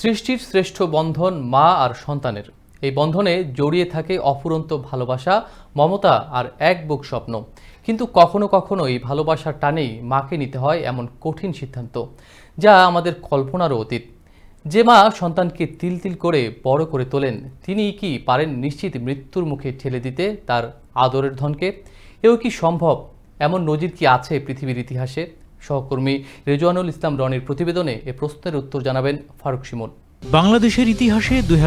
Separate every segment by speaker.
Speaker 1: সৃষ্টির শ্রেষ্ঠ বন্ধন মা আর সন্তানের। এই বন্ধনে জড়িয়ে থাকে অফুরন্ত ভালোবাসা, মমতা আর এক বুক স্বপ্ন। কিন্তু কখনো কখনো এই ভালোবাসার টানেই মাকে নিতে হয় এমন কঠিন সিদ্ধান্ত, যা আমাদের কল্পনারও অতীত। যে মা সন্তানকে তিল তিল করে বড় করে তোলেন তিনি কি পারেন নিশ্চিত মৃত্যুর মুখে ঠেলে দিতে তার আদরের ধনকে? এও কি সম্ভব? এমন নজির কি আছে পৃথিবীর ইতিহাসে? সহকর্মী রেজওয়ানুল ইসলাম রনির প্রতিবেদনে এ প্রশ্নের উত্তর জানাবেন ফারুক শিমুল
Speaker 2: বাংলাদেশের ইতিহাসে দুই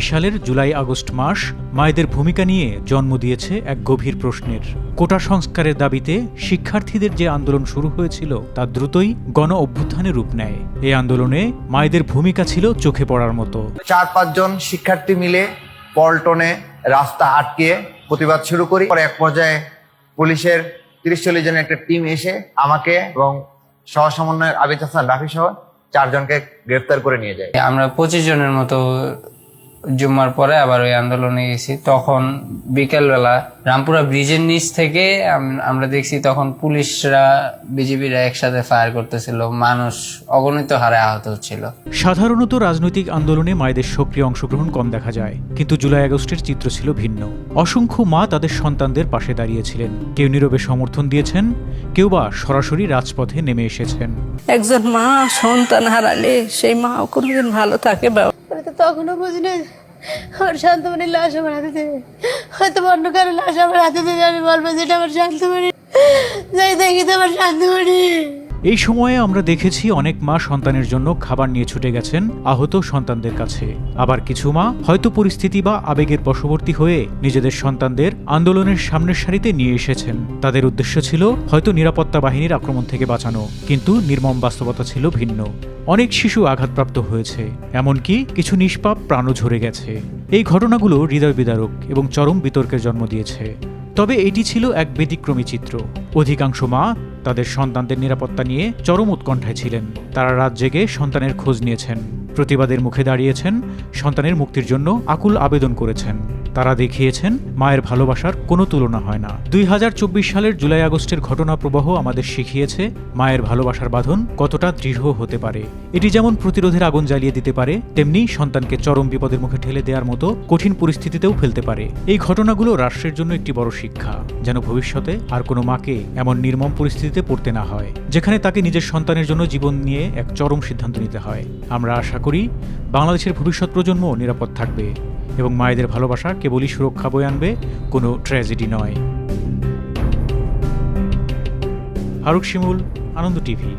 Speaker 2: সালের জুলাই আগস্ট মাস মায়েদের ভূমিকা নিয়ে জন্ম দিয়েছে এক গভীর প্রশ্নের। কোটা সংস্কারের দাবিতে শিক্ষার্থীদের যে আন্দোলন শুরু হয়েছিল তা দ্রুতই গণ অভ্যুত্থানে রূপ নেয়। এই আন্দোলনে মায়েদের ভূমিকা ছিল চোখে পড়ার মতো।
Speaker 3: চার পাঁচজন শিক্ষার্থী মিলে পল্টনে রাস্তা আটকে প্রতিবাদ শুরু করি। পরে এক পর্যায়ে পুলিশের তিরিশ চল্লিশ জনের একটা টিম এসে আমাকে এবং সহ সমন্বয়ের আবিদ হাসান, রাফি সহ চারজনকে গ্রেফতার করে নিয়ে যায়।
Speaker 4: আমরা পঁচিশ জনের মতো জুম্মার পরে আবার ওই আন্দোলনে গেছি। তখন বিকেলবেলা রামপুরা ব্রিজের নিচ থেকে আমরা দেখছি তখন পুলিশরা বিজেপিরা একসাথে ফায়ার করতেছিল। মানুষ অগণিত হারে আহত হচ্ছিল
Speaker 2: সাধারণত রাজনৈতিক আন্দোলনে মায়েদের সক্রিয় অংশগ্রহণ কম দেখা যায় কিন্তু জুলাই আগস্টের চিত্র ছিল ভিন্ন। অসংখ্য মা তাদের সন্তানদের পাশে দাঁড়িয়েছিলেন। কেউ নীরবে সমর্থন দিয়েছেন কেউ বা সরাসরি রাজপথে নেমে এসেছেন।
Speaker 5: একজন মা সন্তান হারালে সেই মা কোনোদিন ভালো থাকে বা
Speaker 6: তখনও বুঝি না আমার শান্তমণির লাশ আমার হাতে দেবে। হয়তো অন্য কারও লাশ আমার হাতে দেবে, আমি বলব যেটা আমার শান্তমণি। যাই দেখি তো আমার শান্তমণি।
Speaker 2: এই সময়ে আমরা দেখেছি অনেক মা সন্তানের জন্য খাবার নিয়ে ছুটে গেছেন আহত সন্তানদের কাছে। আবার কিছু মা হয়তো পরিস্থিতি বা আবেগের বশবর্তী হয়ে নিজেদের সন্তানদের আন্দোলনের সামনের সারিতে নিয়ে এসেছেন। তাদের উদ্দেশ্য ছিল হয়তো নিরাপত্তা বাহিনীর আক্রমণ থেকে বাঁচানো, কিন্তু নির্মম বাস্তবতা ছিল ভিন্ন। অনেক শিশু আঘাতপ্রাপ্ত হয়েছে, এমনকি কিছু নিষ্পাপ প্রাণও ঝরে গেছে। এই ঘটনাগুলো হৃদয় বিদারক এবং চরম বিতর্কের জন্ম দিয়েছে। তবে এটি ছিল এক ব্যতিক্রমী চিত্র। অধিকাংশ মা তাদের সন্তানদের নিরাপত্তা নিয়ে চরম উৎকণ্ঠায় ছিলেন। তারা রাত জেগে সন্তানের খোঁজ নিয়েছেন। প্রতিবাদের মুখে দাঁড়িয়েছেন, সন্তানের মুক্তির জন্য আকুল আবেদন করেছেন। তারা দেখিয়েছেন, মায়ের ভালোবাসার কোনো তুলনা হয় না। দুই হাজার চব্বিশ সালের জুলাই আগস্টের ঘটনা প্রবাহ আমাদের শিখিয়েছে, মায়ের ভালোবাসার বাঁধন কতটা দৃঢ় হতে পারে। এটি যেমন প্রতিরোধের আগুন জ্বালিয়ে দিতে পারে, তেমনি সন্তানকে চরম বিপদের মুখে ঠেলে দেওয়ার মতো কঠিন পরিস্থিতিতেও ফেলতে পারে। এই ঘটনাগুলো রাষ্ট্রের জন্য একটি বড় শিক্ষা, যেন ভবিষ্যতে আর কোনো মাকে এমন নির্মম পরিস্থিতিতে পড়তে না হয়, যেখানে তাকে নিজের সন্তানের জন্য জীবন নিয়ে এক চরম সিদ্ধান্ত নিতে হয়। আমরা আশা করি, বাংলাদেশের ভবিষ্যৎ প্রজন্ম নিরাপদ থাকবে। এবং মায়েদের ভালোবাসা কেবলই সুরক্ষা বয়ে আনবে কোনো ট্র্যাজেডি নয়। ফারুক শিমুল আনন্দ টিভি।